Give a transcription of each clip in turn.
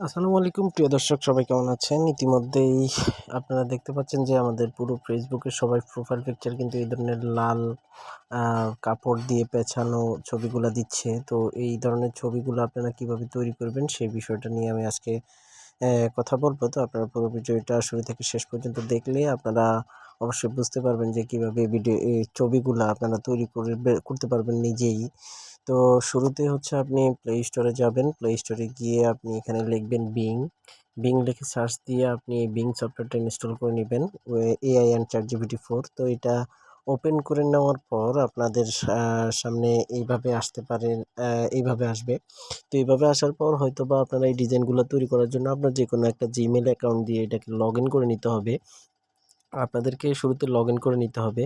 আসসালামু আলাইকুম। প্রিয় দর্শক, সবাই কেমন আছেন? ইতিমধ্যেই আপনারা দেখতে পাচ্ছেন যে আমাদের পুরো ফেসবুকের সবাই প্রোফাইল পিকচার কিন্তু এই ধরনের লাল কাপড় দিয়ে পেছানো ছবিগুলো দিচ্ছে। তো এই ধরনের ছবিগুলো আপনারা কীভাবে তৈরি করবেন সেই বিষয়টা নিয়ে আমি আজকে কথা বলব। তো আপনারা পুরো ভিডিওটা শুরু থেকে শেষ পর্যন্ত দেখলে আপনারা অবশ্যই বুঝতে পারবেন যে কীভাবে ভিডিও ছবিগুলো আপনারা তৈরি করে করতে পারবেন নিজেই। তো শুরুতে হচ্ছে আপনি প্লে স্টোরে যাবেন। প্লে স্টোরে গিয়ে আপনি এখানে লিখবেন বিং বিং লিখে সার্চ দিয়ে আপনি বিং সফটওয়্যারটা ইনস্টল করে নেবেন। AI and chat GPT four তো এটা ওপেন করে নেওয়ার পর আপনাদের সামনে এইভাবে আসতে পারে এইভাবে আসবে। তো এইভাবে আসার পর হয়তো বা আপনারা এই ডিজাইনগুলো তৈরি করার জন্য আপনার যে কোনো একটা জিমেল অ্যাকাউন্ট দিয়ে এটাকে লগ করে নিতে হবে। আপনাদেরকে শুরুতে লগ করে নিতে হবে।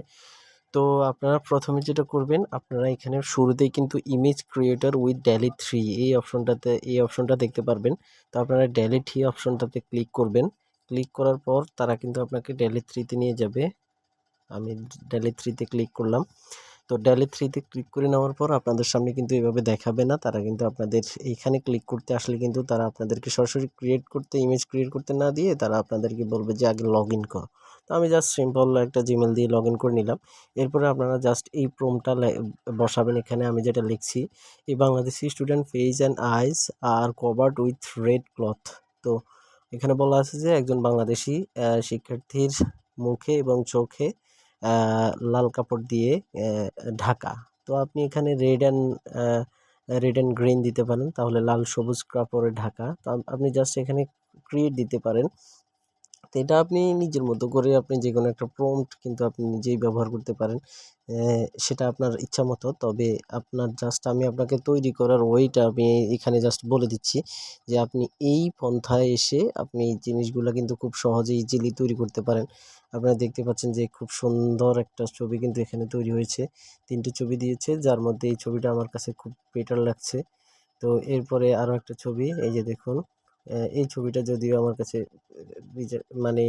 তো আপনারা প্রথমে যেটা করবেন, আপনারা এখানে শুরুতেই কিন্তু image creator with Dalle three এই অপশনটাতে এই অপশনটা দেখতে পারবেন। তো আপনারা ড্যালি থ্রি অপশনটাতে ক্লিক করবেন। ক্লিক করার পর তারা কিন্তু আপনাকে ড্যালি থ্রিতে নিয়ে যাবে। আমি ড্যালি থ্রিতে ক্লিক করলাম। তো ড্যালি থ্রিতে ক্লিক করে নেওয়ার পর আপনাদের সামনে কিন্তু এভাবে দেখাবে না। তারা কিন্তু আপনাদের এইখানে ক্লিক করতে আসলে কিন্তু তারা আপনাদেরকে সরাসরি ক্রিয়েট করতে ইমেজ ক্রিয়েট করতে না দিয়ে তারা আপনাদেরকে বলবে যে আগে লগ ইন কর। তো আমি জাস্ট সিম্পল একটা জিমেল দিয়ে লগ ইন করে নিলাম। এরপরে আপনারা জাস্ট এই প্রোমটা বসাবেন এখানে আমি যেটা লিখছি। এই Bangladeshi student face and eyes R covered with red cloth তো এখানে বলা আছে যে একজন বাংলাদেশি শিক্ষার্থীর মুখে এবং চোখে লাল কাপড় দিয়ে ঢাকা। তো আপনি এখানে red and red and green দিতে পারেন। তাহলে লাল সবুজ কাপড়ে ঢাকা। তো আপনি জাস্ট এখানে ক্রিয়েট দিতে পারেন। তো এটা আপনি নিজের মতো করে আপনি যে কোনো একটা প্রম্পট কিন্তু আপনি নিজেই ব্যবহার করতে পারেন সেটা আপনার ইচ্ছা মতো। তবে আপনার জাস্ট আমি আপনাকে তৈরি করার ওয়েটা আমি এখানে জাস্ট বলে দিচ্ছি যে আপনি এই পন্থায় এসে আপনি এই জিনিসগুলো কিন্তু খুব সহজে ইজিলি তৈরি করতে পারেন। আপনারা দেখতে পাচ্ছেন যে খুব সুন্দর একটা ছবি কিন্তু এখানে তৈরি হয়েছে। তিনটে ছবি দিয়েছে, যার মধ্যে এই ছবিটা আমার কাছে খুব বেটার লাগছে। তো এরপরে আরও একটা ছবি, এই যে দেখুন। এই ছবিটা যদিও আমার কাছে মানে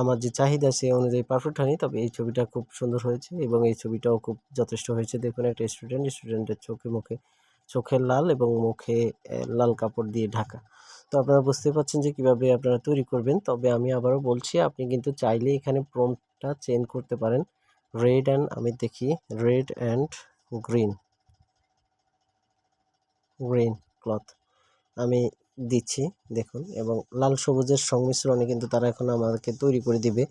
আমার যে চাহিদা সে অনুযায়ী পারফেক্ট হয়নি, তবে এই ছবিটা খুব সুন্দর হয়েছে এবং এই ছবিটাও খুব যথেষ্ট হয়েছে। দেখুন, একটা স্টুডেন্ট স্টুডেন্টের চোখে মুখে চোখের লাল এবং মুখে লাল কাপড় দিয়ে ঢাকা। তো আপনারা বুঝতে পারছেন যে কীভাবে আপনারা তৈরি করবেন। তবে আমি আবারও বলছি, আপনি কিন্তু চাইলে এখানে প্রমটা চেঞ্জ করতে পারেন। রেড অ্যান্ড আমি দেখি red and green green cloth আমি দিচ্ছি, দেখুন, এবং লাল সবুজের সংমিশ্রণে কিন্তু তারা এখন আমাদেরকে তৈরি করে দিবে।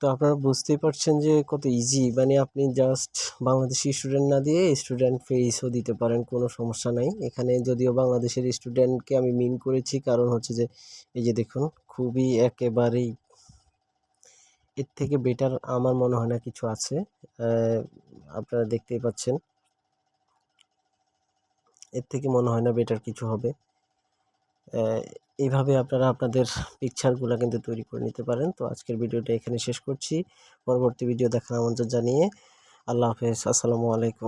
তো আপনারা বুঝতেই পারছেন যে কত ইজি মানে আপনি জাস্ট বাংলাদেশি স্টুডেন্ট না দিয়ে স্টুডেন্ট ফেসও দিতে পারেন, কোনো সমস্যা নাই। এখানে যদিও বাংলাদেশের স্টুডেন্টকে আমি মিন করেছি, কারণ হচ্ছে যে, এই যে দেখুন, খুবই একেবারেই এর থেকে বেটার আমার মনে হয় না কিছু আছে। আপনারা দেখতেই পাচ্ছেন। এর থেকে মনে হয় না বেটার কিছু হবে। এইভাবে আপনারা আপনাদের পিকচারগুলো কিন্তু তৈরি করে নিতে পারেন। তো আজকের ভিডিওটা এখানে শেষ করছি। পরবর্তী ভিডিও দেখার আমন্ত্রণ জানিয়ে আল্লাহ হাফেজ। আসসালামু আলাইকুম।